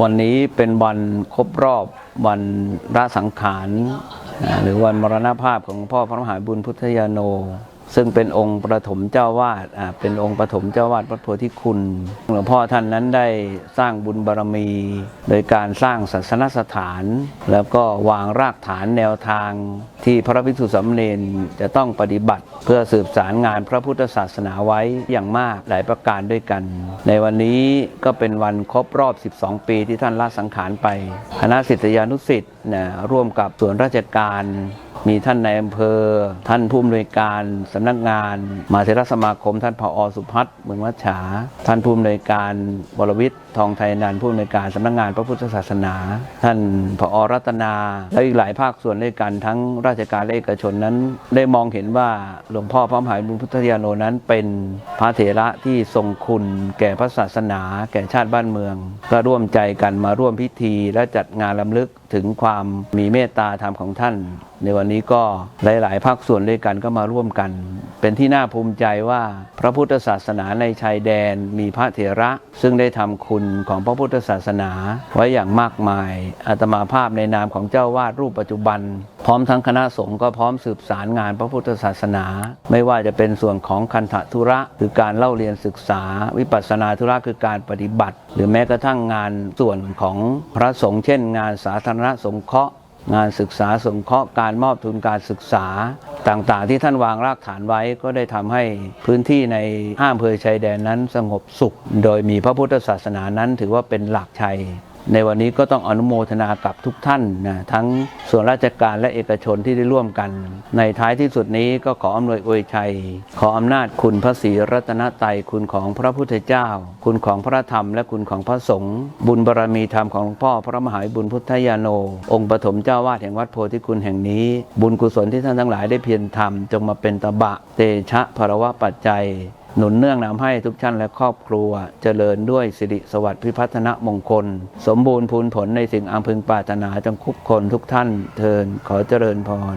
วันนี้เป็นวันครบรอบวันระสังขาร หรือวันมรณภาพของพ่อพระมหาบุญพุทธยาโน ซึ่งเป็นองค์ประถมเจ้าวาดเป็นองค์ประถมเจ้าวาดวัดโพธิคุณ หลวงพ่อท่านนั้นได้สร้างบุญบารมี โดยการสร้างศาสนสถาน แล้วก็วางรากฐานแนวทางที่พระภิกษุสามเณรจะต้องปฏิบัติ เพื่อสืบสารงานพระพุทธศาสนาไว้อย่างมากหลายประการด้วยกัน ในวันนี้ก็เป็นวันครบรอบ 12 ปีที่ท่านละสังขารไปคณะศิษยานุศิษย์ร่วมกับส่วนราชการ มีท่านในอำเภอ ท่านผู้อำนวยการสำนักงานมหาเทรสมาคม ท่านผอสุพัฒน์เมืองวัชฉา ท่านผู้อำนวยการวรวิทย์ทองไทยนันผู้อำนวยการสำนักงานพระพุทธศาสนา ท่านผอรัตนา และอีกหลายภาคส่วนด้วยกันทั้งราชการและเอกชนนั้น ได้มองเห็นว่าหลวงพ่อพระมหาบุญพุทธยาโนนั้น เป็นพระเถระที่ทรงคุณแก่พระศาสนา แก่ชาติบ้านเมือง ก็ร่วมใจกันมาร่วมพิธีและจัดงานลำลึกถึงความมีเมตตาธรรมของท่าน ในวันนี้ก็หลาย ๆ ภาคส่วนด้วยกันก็มาร่วมกัน เป็นที่น่าภูมิใจว่าพระพุทธศาสนาในชายแดนมีพระเถระ ซึ่งได้ทำคุณของพระพุทธศาสนาไว้อย่างมากมายอาตมาภาพในนามของเจ้าวาดรูปปัจจุบัน พร้อมทั้งคณะสงฆ์ก็พร้อมสืบสารงานพระพุทธศาสนา ไม่ว่าจะเป็นส่วนของคันธทุระ คือการเล่าเรียนศึกษา วิปัสสนาธุระคือการปฏิบัติ หรือแม้กระทั่งงานส่วนของพระสงฆ์เช่น งานสาธารณสงเคราะห์ งานศึกษาสงเคราะห์การมอบทุนการศึกษาต่างๆ ที่ท่านวางรากฐานไว้ก็ได้ทำให้พื้นที่ในห้ามเภอชายแดนนั้นสงบสุข โดยมีพระพุทธศาสนานั้นถือว่าเป็นหลักชัย ในวันนี้ก็ต้องอนุโมทนากับทุกท่านนะทั้งส่วนราชการและเอกชนที่ได้ร่วมกัน ในท้ายที่สุดนี้ก็ขออำนวยอวยชัย ขออำนาจคุณพระศรีรัตนตรัยคุณของพระพุทธเจ้า คุณของพระธรรมและคุณของพระสงฆ์บุญบารมีธรรมของหลวงพ่อพระมหาบุญพุทธยาโน องค์ปฐมเจ้าวาดแห่งวัดโพธิคุณแห่งนี้ บุญกุศลที่ท่านทั้งหลายได้เพียรทำจงมาเป็นตบะเตชะภรวะปัจจัย หนุนเนื่องนำให้ทุกท่านและครอบครัว เจริญด้วยสิริสวัสดิ์พิพัฒนมงคล สมบูรณ์พูนผลในสิ่งอังพึงปรารถนาจงคุกคนทุกท่านเทินขอเจริญพร